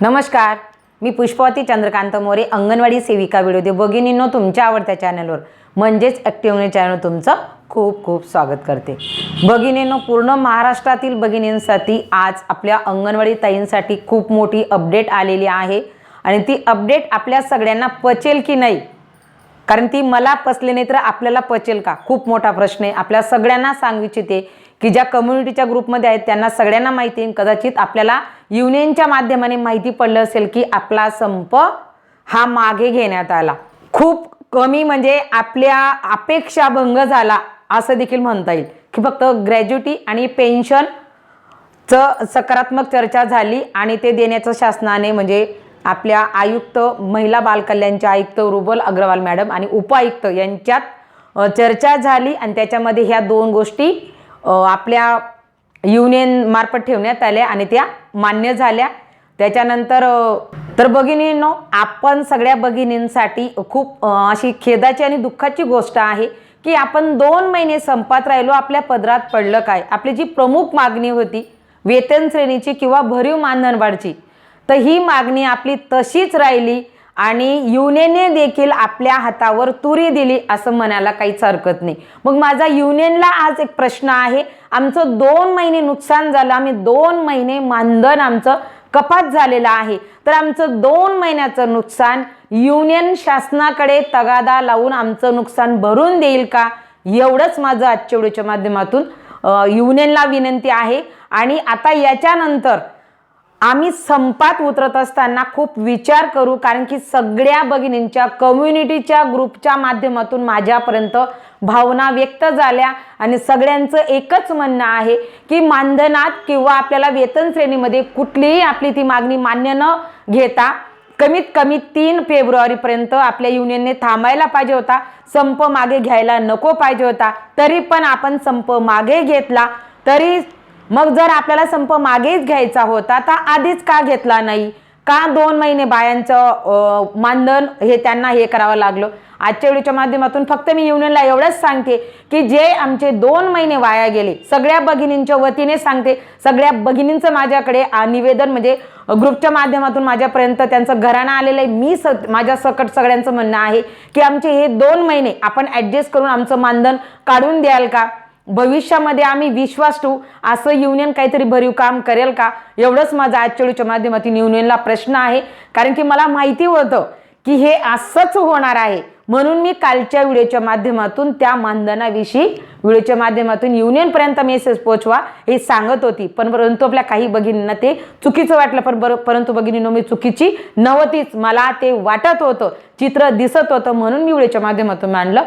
नमस्कार मी पुष्पवती चंद्रकांत मोरे अंगणवाडी सेविका व्हिडिओ दे भगिनींनो तुमच्या आवडत्या चॅनलवर. म्हणजेच ॲक्टिव्ह चॅनल तुमचं खूप खूप स्वागत करते. भगिनींनो पूर्ण महाराष्ट्रातील भगिनींसाठी आज आपल्या अंगणवाडी ताईंसाठी खूप मोठी अपडेट आलेली आहे. आणि ती अपडेट आपल्या सगळ्यांना पचेल की नाही कारण ती मला पसले नाही तर आपल्याला पचेल का? खूप मोठा प्रश्न आहे. आपल्या सगळ्यांना सांगू इच्छिते की ज्या कम्युनिटीच्या ग्रुपमध्ये आहेत त्यांना सगळ्यांना माहिती आहे. कदाचित आपल्याला युनियनच्या माध्यमाने माहिती पडलं असेल की आपला संप हा मागे घेण्यात आला. खूप कमी म्हणजे आपल्या अपेक्षा भंग झाला असं देखील म्हणता येईल. की फक्त ग्रॅज्युटी आणि पेन्शन च सकारात्मक चर्चा झाली आणि ते देण्याचं शासनाने म्हणजे आपल्या आयुक्त महिला बालकल्याणच्या आयुक्त रुबल अग्रवाल मॅडम आणि उपायुक्त यांच्यात चर्चा झाली आणि त्याच्यामध्ये ह्या दोन गोष्टी आपल्या युनियन मार्फत ठेवण्यात आल्या आणि त्या मान्य झाल्या. त्याच्यानंतर तर भगिनींनो आपण सगळ्या भगिनींसाठी खूप अशी खेदाची आणि दुःखाची गोष्ट आहे की आपण दोन महिने संपात राहिलो आपल्या पदरात पडलं काय? आपली जी प्रमुख मागणी होती वेतन श्रेणीची किंवा भरीव मानधनवाढची तर ही मागणी आपली तशीच राहिली आणि युनियनने देखील आपल्या हातावर तुरी दिली असं म्हणायला काहीच हरकत नाही. मग माझा युनियनला आज एक प्रश्न आहे. आमचं दोन महिने नुकसान झालं. आम्ही दोन महिने मानधन आमचं कपात झालेलं आहे. तर आमचं दोन महिन्याचं नुकसान युनियन शासनाकडे तगादा लावून आमचं नुकसान भरून देईल का? एवढंच माझं आजच्या व्हिडिओच्या माध्यमातून युनियनला विनंती आहे. आणि आता याच्यानंतर आम्ही संपात उतरत असताना खूप विचार करू कारण की सगळ्या भगिनींच्या कम्युनिटीच्या ग्रुपच्या माध्यमातून माझ्यापर्यंत भावना व्यक्त झाल्या. आणि सगळ्यांचं एकच म्हणणं आहे की मानधनात किंवा आपल्याला वेतन श्रेणीमध्ये कुठलीही आपली ती मागणी मान्य न घेता कमीत कमी तीन फेब्रुवारीपर्यंत आपल्या युनियनने थांबायला पाहिजे होता. संप मागे घ्यायला नको पाहिजे होता. तरी पण आपण संप मागे घेतला. तरी मग जर आपल्याला संप मागेच घ्यायचा होता तर आधीच का घेतला नाही? का दोन महिने बायांचं मानधन हे त्यांना हे करावं लागलं? आजच्या व्हिडिओच्या माध्यमातून फक्त मी युनियनला एवढंच सांगते की जे आमचे दोन महिने वाया गेले सगळ्या भगिनींच्या वतीने सांगते. सगळ्या भगिनींचं माझ्याकडे निवेदन म्हणजे ग्रुपच्या माध्यमातून माझ्यापर्यंत त्यांचं घराणं आलेलं आहे. मी स माझ्या सकट सगळ्यांचं म्हणणं आहे की आमचे हे दोन महिने आपण ॲडजस्ट करून आमचं मानधन काढून द्याल का? भविष्यामध्ये आम्ही विश्वास ठेवू. असं युनियन काहीतरी भरीव काम करेल का? एवढंच माझा आजच्या माध्यमातून युनियनला प्रश्न आहे. कारण की मला माहिती होतं की हे असंच होणार आहे. म्हणून मी कालच्या व्हिडिओच्या माध्यमातून त्या मानधनाविषयी व्हिडिओच्या माध्यमातून युनियनपर्यंत मेसेज पोचवा हे सांगत होती. पण परंतु आपल्या काही भगिनींना ते चुकीचं वाटलं. पण बरं परंतु भगिनींनो मी चुकीची नव्हतीच. मला ते वाटत होतं. चित्र दिसत होतं. म्हणून मी व्हिडिओच्या माध्यमातून मांडलं.